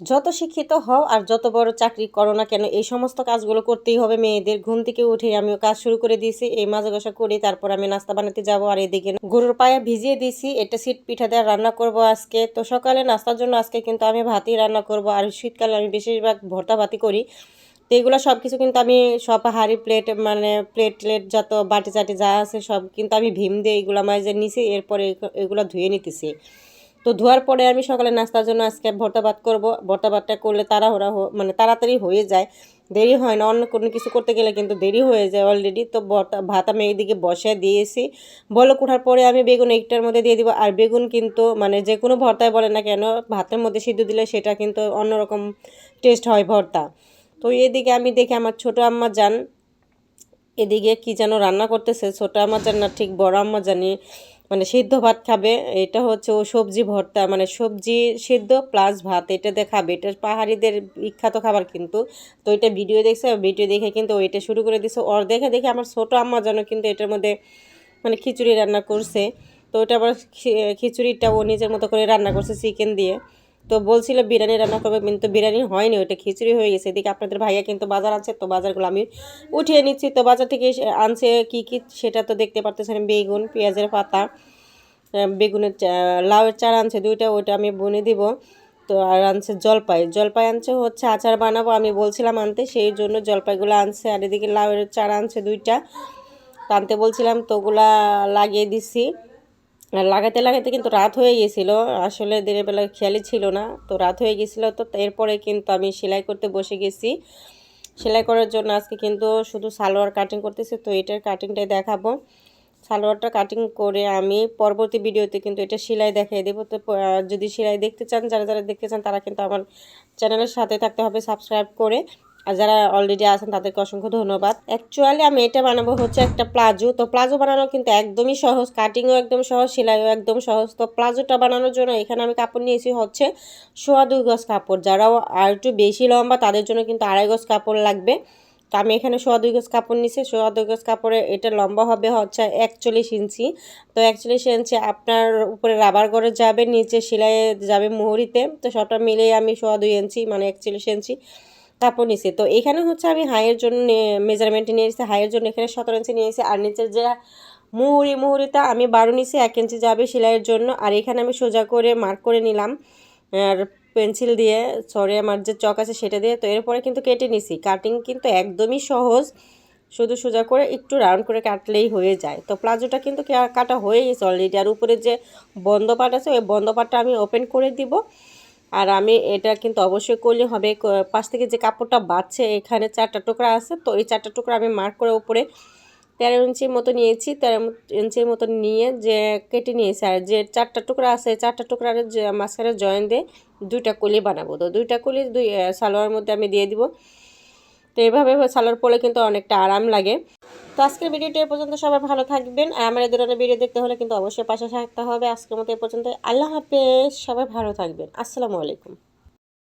যত শিক্ষিত হও আর যত বড় চাকরি করো না কেন, এই সমস্ত কাজগুলো করতেই হবে মেয়েদের। ঘুম থেকে উঠে আমিও কাজ শুরু করে দিয়েছি, এই মাজা ঘষা করি তারপর আমি নাস্তা বানাতে যাব আর এদিকে গরুর পায়া ভিজিয়ে দিয়েছি, এটা শীত পিঠা দিয়ে রান্না করব আজকে। তো সকালে নাস্তার জন্য আজকে কিন্তু আমি ভাতই রান্না করব আর শীতকালে আমি বেশিরভাগ ভর্তা ভাতি করি। তো এগুলো সব কিছু কিন্তু আমি সব হাঁড়ি প্লেট মানে প্লেট প্লেট যত বাটি চাটি যা আছে সব কিন্তু আমি ভীম দিয়ে এগুলো মাঝে নিছি, এরপরে এগুলো ধুয়ে নিতেছি। তো ধোয়ার পরে আমি সকালে নাস্তার জন্য আজকে ভর্তা ভাত করব। ভর্তা ভাতটা করলে তাড়াহুড়া মানে তাড়াতাড়ি হয়ে যায়। দেরি হয় না, অন্য কোনো কিছু করতে গেলে কিন্তু দেরি হয়ে যায় অলরেডি তো ভর্তা, ভাত আমি এইদিকে বসে দিয়েছি। বলো কোঠার পরে আমি বেগুন একটার মধ্যে দিয়ে দিব। আর বেগুন কিন্তু মানে যে কোনো ভর্তায় বলে না কেন, ভাতের মধ্যে সিদ্ধ দিলে সেটা কিন্তু অন্যরকম টেস্ট হয় ভর্তা। তো এদিকে আমি দেখি আমার ছোটো আম্মা যান। এদিকে কি যেন রান্না করতেছে, ছোটো আম্মা যান না, ঠিক বড় আম্মা জানি। মানে সিদ্ধ ভাত খাবে, এটা হচ্ছে ও সবজি ভর্তা মানে সবজি সিদ্ধ প্লাস ভাত এটাতে খাবে। এটা পাহাড়িদের বিখ্যাত খাবার কিন্তু। তো এটা ভিডিও দেখছে ভিডিও দেখে কিন্তু ওইটা শুরু করে দিছে। ওর দেখে দেখে আমার ছোটো আম্মা যেন কিন্তু এটার মধ্যে মানে খিচুড়ি রান্না করছে। তো ওটা আবার খিচুড়িটা ও নিজের মতো করে রান্না করছে চিকেন দিয়ে। তো বলছিল বিরিয়ানি রান্না করবে, কিন্তু বিরিয়ানি হয়নি, ওইটা খিচুড়ি হয়ে গেছে। এদিকে আপনাদের ভাইয়া কিন্তু বাজার আছে তো বাজারগুলো আমি উঠিয়ে নিচ্ছি। তো বাজার থেকে আনছে কি কি, সেটা তো দেখতে পারতেছেন, বেগুন, পেঁয়াজের পাতা বেগুনের লাউয়ের চারা আনছে দুইটা, ওইটা আমি বনে দিব। তো আর আনছে জলপাই জলপাই আনছে হচ্ছে আচার বানাবো, আমি বলছিলাম আনতে, সেই জন্য জলপাইগুলো আনছে। আর এদিকে লাউয়ের চারা আনছে দুইটা আনতে বলছিলাম, তো ওগুলা লাগিয়ে দিছি। লাগাতে লাগাতে কিন্তু রাত হয়ে গেছিল। আসলে দিনের বেলা খেয়ালই ছিল না। তো রাত হয়ে গেছিল, তো এরপরে কিন্তু আমি সেলাই করতে বসে গেছি। সেলাই করার জন্য আজকে কিন্তু শুধু সালোয়ার কাটিং করতেছি, তো এটার কাটিংটাই দেখাবো। সালোয়ারটা কাটিং করে আমি পরবর্তী ভিডিওতে কিন্তু এটা সেলাই দেখাই দেবো। তো যদি সেলাই দেখতে চান, যারা যারা দেখতে চান, তারা কিন্তু আমার চ্যানেলের সাথে থাকতে হবে সাবস্ক্রাইব করে। আর যারা অলরেডি আছেন, তাদেরকে অসংখ্য ধন্যবাদ। অ্যাকচুয়ালি আমি এটা বানাবো হচ্ছে একটা প্লাজো। তো প্লাজো বানানো কিন্তু একদমই সহজ কাটিংও একদম সহজ, সেলাইও একদম সহজ। তো প্লাজোটা বানানোর জন্য এখানে আমি কাপড় নিয়েছি হচ্ছে সোয়া দুই গজ কাপড়। যারাও আর একটু বেশি লম্বা, তাদের জন্য কিন্তু আড়াই গজ কাপড় লাগবে। তো আমি এখানে সোয়া দুই গজ কাপড় নিছি। সোয়া দুই গজ কাপড়ে এটা লম্বা হবে হচ্ছে একচল্লিশ ইঞ্চি। তো একচল্লিশ ইঞ্চি আপনার উপরে রাবার করে যাবে, নিচে সেলাই যাবে মুহুরিতে। তো সবটা মিলেই আমি সোয়া দুই ইঞ্চি মানে একচল্লিশ ইঞ্চি কাপড় নিছি তো এখানে হচ্ছে আমি হাইয়ের জন্য মেজারমেন্টে নিয়ে এসেছি, হাইয়ের জন্য এখানে সতেরো ইঞ্চি নিয়েছি আর নিচের যে মুহুরি মুহুরিটা আমি বারো নিছি এক ইঞ্চি যাবে সেলাইয়ের জন্য। আর এখানে আমি সোজা করে মার্ক করে নিলাম, আর পেন্সিল দিয়ে সরি আমার যে চক আছে সেটা দিয়ে। তো এরপরে কিন্তু কেটে নিছি। কাটিং কিন্তু একদমই সহজ। শুধু সোজা করে একটু রাউন্ড করে কাটলেই হয়ে যায়। তো প্লাজোটা কিন্তু কাটা হয়ে গেছে অলরেডি আর উপরে যে বন্ধ পাট আছে, ওই বন্ধ পাটটা আমি ওপেন করে দিব। আর আমি এটা কিন্তু অবশ্যই করলে হবে। পাশ থেকে যে কাপড়টা বাঁচছে, এখানে চারটা টুকরা আছে, তো এই চারটা টুকরা আমি মার্ক করে উপরে তেরো ইঞ্চির মতো নিয়েছি, তেরো ইঞ্চির মতো নিয়ে যে কেটে নিয়েছি। আর যে চারটা টুকরা আছে চারটা টুকরার মাঝখানে জয়েন দিয়ে দুইটা কলি বানাবো। তো দুইটা কলি দুই সালোয়ার মধ্যে আমি দিয়ে দিব। তো এইভাবে সালোয়ার পরে কিন্তু অনেকটা আরাম লাগে। তো আজকের ভিডিওটি এ পর্যন্ত সবাই ভালো থাকবেন। আর আমার এই ধরনের ভিডিও দেখতে হলে কিন্তু অবশ্যই পাশে থাকতে হবে। আজকের মতো এ পর্যন্ত আল্লাহ হাফেজ। সবাই ভালো থাকবেন। আসসালামু আলাইকুম।